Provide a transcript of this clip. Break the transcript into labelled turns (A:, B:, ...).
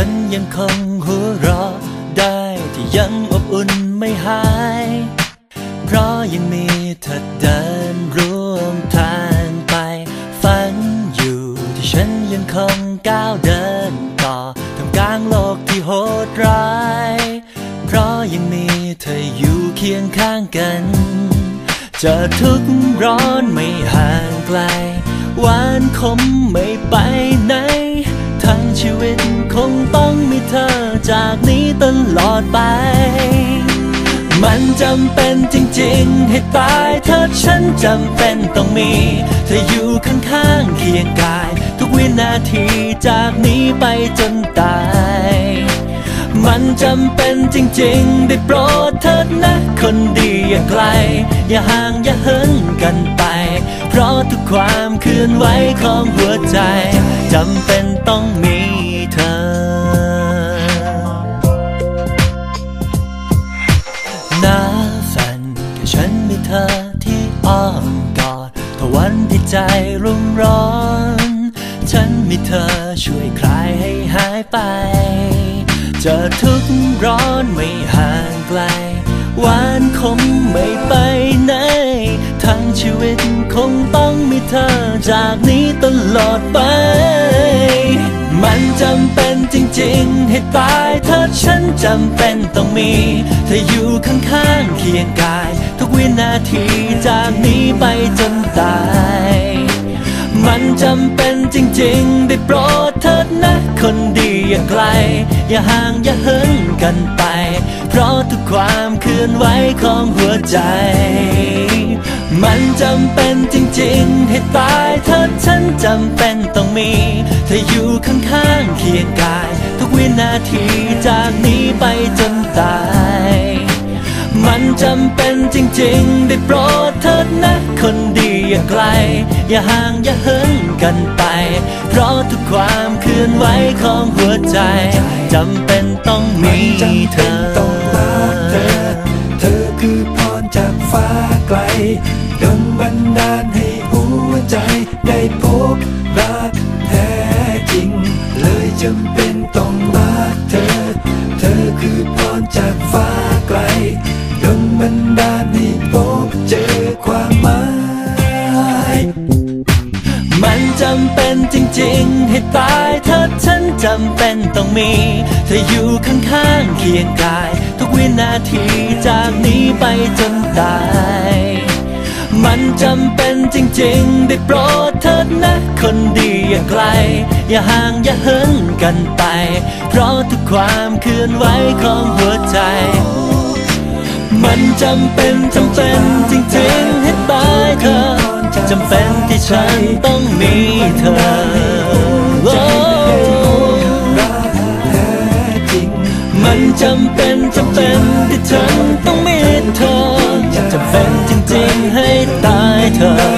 A: ฉันยังคงหัวเราะได้ที่ยังอบอุ่นไม่หาย เพราะยังมีเธอเดินร่วมทางไป ฝันอยู่ที่ฉันยังคงก้าวเดินต่อทำกลางโลกที่โหดร้าย เพราะยังมีเธออยู่เคียงข้างกันจะทุกข์ร้อนไม่ห่างไกลหวานคมไม่ไป ดไป มันจำเป็นจริงๆ ให้ตายเธอฉันจำเป็นต้องมี เธออยู่ข้างๆเคียงกาย ทุกวินาทีจากนี้ไปจนตาย มันจำเป็นจริงๆ ได้โปรดเถิดนะ คนดีอย่าไกล อย่าห่างอย่าเหินกันไป เพราะทุกความเคลื่อนไหวของหัวใจจำเป็นต้อง เธอที่อ้อมกอดถ้าวันที่ใจรุ่มร้อน ฉันมีเธอช่วยคลายให้หายไปจะทุกข์ร้อนไม่ห่างไกลหวานคงไม่ไปไหน ทั้งชีวิตคงต้องมีเธอจากนี้ตลอดไป มันจำเป็นจริงๆ ให้ตายเธอฉันจำเป็นต้องมี เธออยู่ข้างๆ ทีจากนี้ไปจนตาย มันจำเป็นจริงๆ ได้โปรดเถิดนะ คนดีอย่าไกล อย่าห่างอย่าเหินกันไป เพราะทุกความเคลื่อนไหวของหัวใจ มันจำเป็นจริงๆ ให้ตายเถิดฉันจำเป็นต้องมี เธออยู่ข้างๆเคียงกาย ทุกวินาทีจากนี้ไปจนตาย จำเป็นจริงๆ ได้โปรดเถิดนะ คนดีอย่าไกล อย่าห่างอย่าเหินกันไป เพราะทุกความเคลื่อนไหวของหัวใจจำเป็นต้องมีเธอ
B: ต้องรักเธอ เธอคือพรจากฟ้าไกลดลบันดาลให้หัวใจได้พบรักแท้จริง เลยจำเป็นต้อง บันดาลให้พบเจอความหมาย
A: มันจำเป็นจริงๆ ให้ตายเธอฉันจำเป็นต้องมี เธออยู่ข้างๆเคียงกาย ทุกวินาทีจากนี้ไปจนตาย มันจำเป็นจริงๆ ได้โปรดเถิดนะคนดีอย่าไกล อย่าห่างอย่าเหินกันไป เพราะทุกความเคลื่อนไหวของหัวใจ มันจำเป็นจำเป็นจริงๆให้ตายเธอจำเป็นที่ฉันต้องมีเธอมัน
B: จำเป็นจำ
A: เป็นที่ฉันต้อ
B: ง
A: มีเธอจำเป็นจริงๆให้ตายเธอ